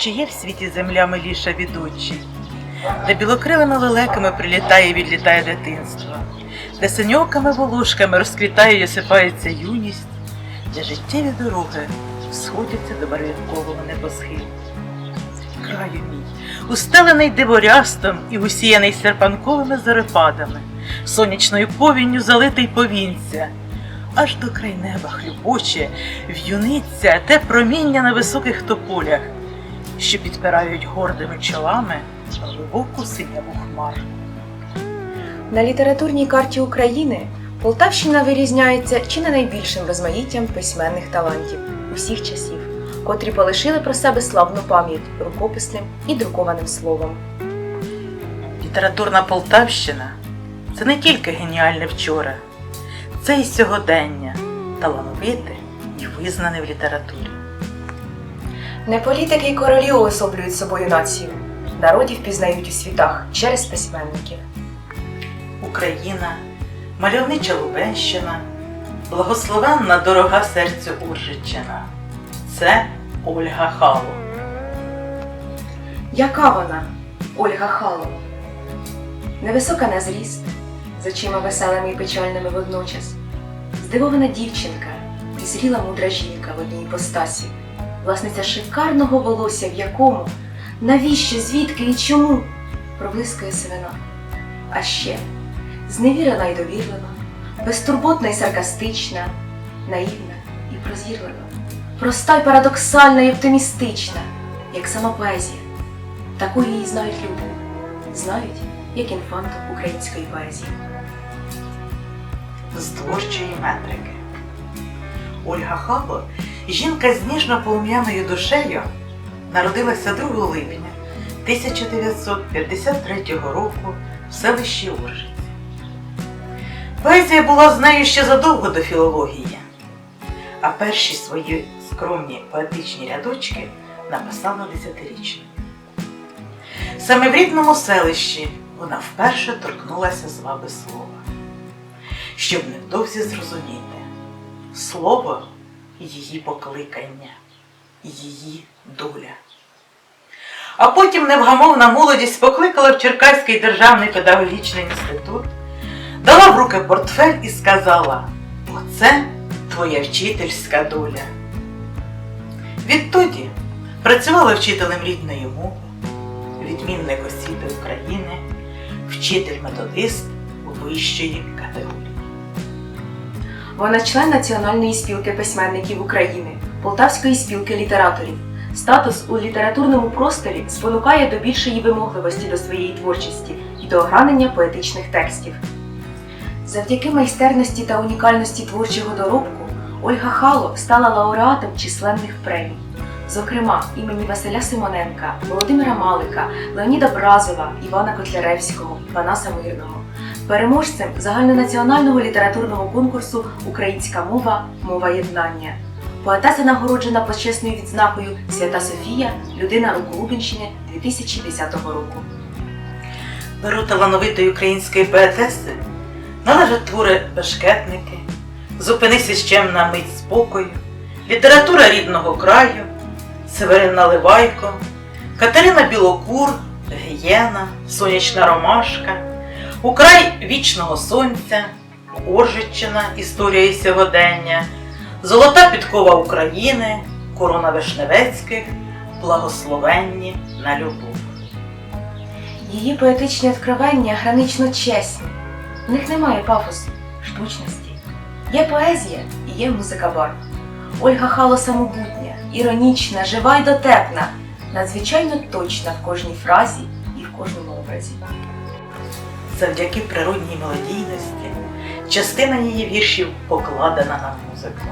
Чи є в світі земля миліша від очі, де білокрилими лелеками прилітає і відлітає дитинство, де синьоками волошками розквітає і осипається юність, де життєві дороги сходяться до барвінкового небосхилу. Краю мій, устелений диворястом і усіяний серпанковими зарепадами, сонячною повінню залитий повінця, аж до край неба хлюбоче, в'юниться те проміння на високих тополях, що підпирають гордими чолами глибоку синяву хмар. На літературній карті України Полтавщина вирізняється чи не найбільшим розмаїттям письменних талантів усіх часів, котрі полишили про себе славну пам'ять рукописним і друкованим словом. Літературна Полтавщина це не тільки геніальне вчора, це і сьогодення, талановите і визнане в літературі. Не політики й королі уособлюють собою націю, народів пізнають у світах через письменників. Україна, мальовнича Лубенщина, благословенна дорога серцю Уржичина. Це Ольга Хало. Яка вона, Ольга Халова? Невисока на зріст, з очима веселими і печальними водночас, здивована дівчинка і зріла мудра жінка в одній постасі, власниця шикарного волосся, в якому, навіщо, звідки і чому проблискує сивина. А ще зневірена й довірлива, безтурботна й саркастична, наївна і прозірлива, проста й парадоксальна і оптимістична, як сама поезія. Такою її знають люди, знають як інфанту української поезії. з творчої метрики. Ольга Хало, жінка з ніжно-полум'яною душею, народилася 2 липня 1953 року в селищі Уржиці. Поезія була з нею ще задовго до філології, а перші свої скромні поетичні рядочки написала десятирічною. Саме в рідному селищі вона вперше торкнулася зваби слова щоб невдовзі зрозуміти слово її покликання, її доля. А потім невгамовна молодість покликала в Черкаський державний педагогічний інститут, дала в руки портфель і сказала: Оце твоя вчительська доля. Відтоді працювала вчителем рідної мови, відмінник освіти України, вчитель-методист вищої категорії. Вона член Національної спілки письменників України, Полтавської спілки літераторів. Статус у літературному просторі спонукає до більшої вимогливості до своєї творчості і до огранення поетичних текстів. Завдяки майстерності та унікальності творчого доробку Ольга Хало стала лауреатом численних премій. Зокрема, імені Василя Симоненка, Володимира Малика, Леоніда Бразова, Івана Котляревського, Панаса Мирного переможцем загальнонаціонального літературного конкурсу Українська мова. Мова єднання. Поетеса нагороджена почесною відзнакою Свята Софія, людина року Лубенщини 2010 року. Беру талановитої української поетеси. Належать твори Бешкетники, Зупинися ще на мить спокою, література рідного краю, Северин Наливайко, Катерина Білокур, Гієна, Сонячна Ромашка, Украй вічного сонця, Оржиччина, Історія і сьогодення, Золота підкова України, Корона Вишневецьких, Благословенні на любов. Її поетичні откровення гранично чесні. В них немає пафосу, штучності. Є поезія і є музика барв. Ольга Хало самобутня, іронічна, жива й дотепна, надзвичайно точна в кожній фразі і в кожному образі. Завдяки природній мелодійності частина її віршів покладена на музику.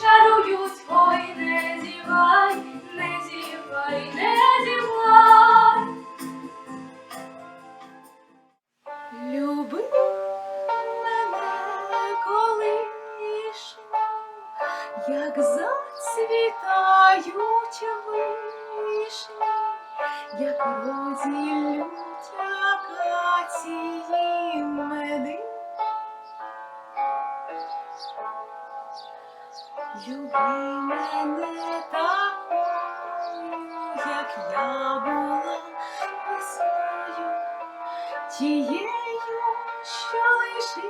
Чарують, ой, не зівай, не зівай, не Люби мене такою, як я була весною, тією, що лишилась.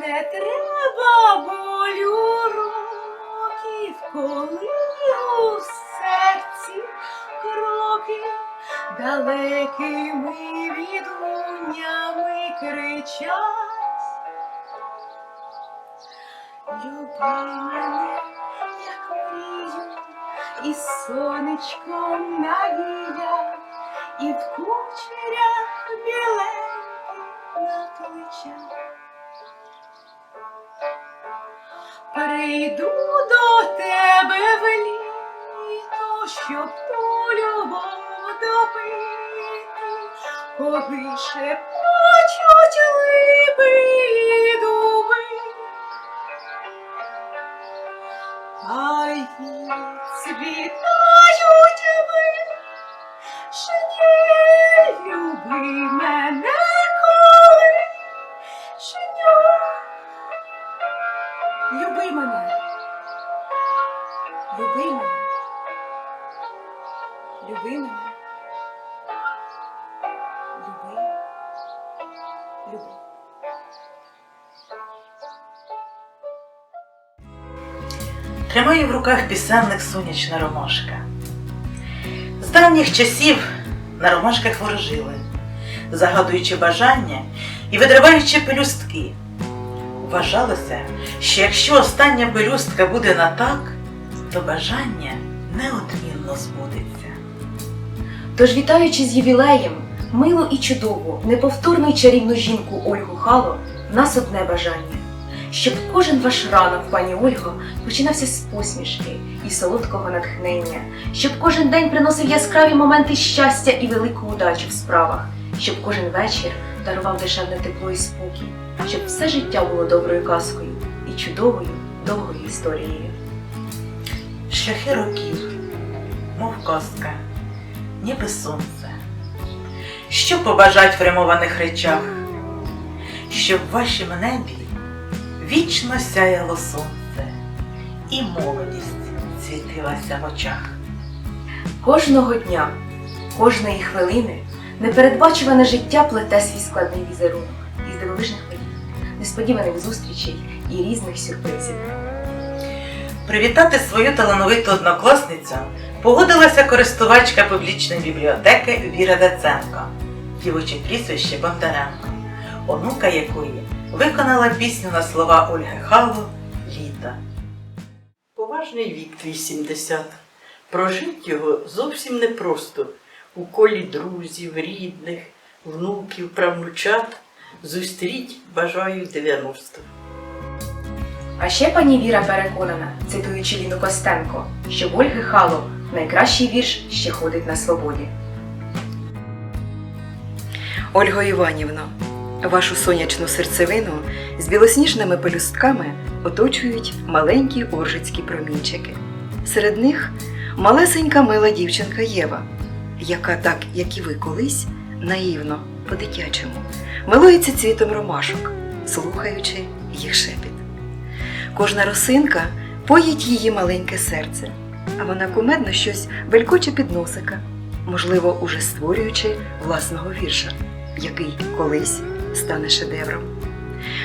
Не треба болю років, коли у серці далекими відлуннями кричать. Люби мене, як мрію, і сонечком навіяв, і в кучерях біленьких на плечах. Прийду до тебе в літо, щоб ту любов добити, коли шепочуть липи і дуби. ви, що не люби мене Тримаю в руках пісенник сонячна ромашка. З давніх часів на ромашках ворожили, загадуючи бажання і видриваючи пелюстки. Вважалося, що якщо остання пелюстка буде на так, то бажання неодмінно збудеться. Тож, вітаючи з ювілеєм, милу і чудову, неповторну й чарівну жінку Ольгу Хало, в нас одне бажання, щоб кожен ваш ранок, пані Ольго, починався з посмішки і солодкого натхнення, щоб кожен день приносив яскраві моменти щастя і велику удачу в справах, щоб кожен вечір дарував душевне тепло і спокій, щоб все життя було доброю казкою і чудовою довгою історією. Шляхи років, мов казка, ніби сонце. Що побажать в римованих речах? Щоб в вашім небі вічно сяяло сонце, і молодість світилася в очах. Кожного дня, кожної хвилини непередбачуване життя плете свій складний візерунок із дивовижних подій, несподіваних зустрічей і різних сюрпризів. Привітати свою талановиту однокласницю погодилася користувачка публічної бібліотеки Віра Даценко, дівоче прізвище Бондаренко, онука якої виконала пісню на слова Ольги Хало Літа. Поважний вік твій 70. Прожить його зовсім непросто. У колі друзів, рідних, внуків, правнучат. Зустріть бажаю 90. А ще пані Віра переконана, цитуючи Ліну Костенко, що в Ольги Хало найкращий вірш ще ходить на свободі. Ольго Іванівно, вашу сонячну серцевину з білосніжними пелюстками оточують маленькі оржицькі промінчики. Серед них малесенька мила дівчинка Єва, яка так, як і ви колись, наївно, по-дитячому, милується цвітом ромашок, слухаючи їх шепіт. Кожна росинка поїть її маленьке серце, а вона кумедно щось белькоче під носика, можливо, уже створюючи власного вірша, який колись стане шедевром.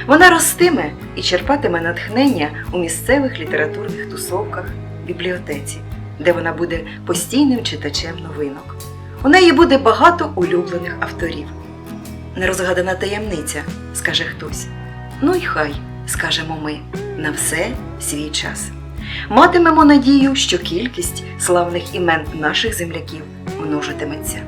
Вона ростиме і черпатиме натхнення у місцевих літературних тусовках, бібліотеці, де вона буде постійним читачем новинок. У неї буде багато улюблених авторів. Нерозгадана таємниця, скаже хтось. Ну й хай, скажемо ми, на все свій час. Матимемо надію, що кількість славних імен наших земляків множитиметься.